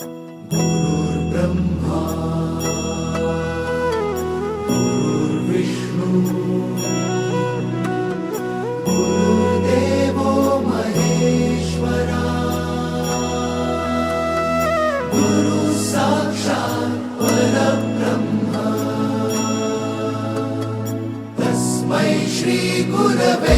गुरुर्ब्रह्मा गुरुर्विष्णू गुरुर्देवो महेश्वरा गुरु साक्षात् परब्रह्म। तस्मै श्रीगुरवे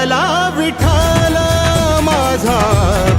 विठ्ठला विठाला माझा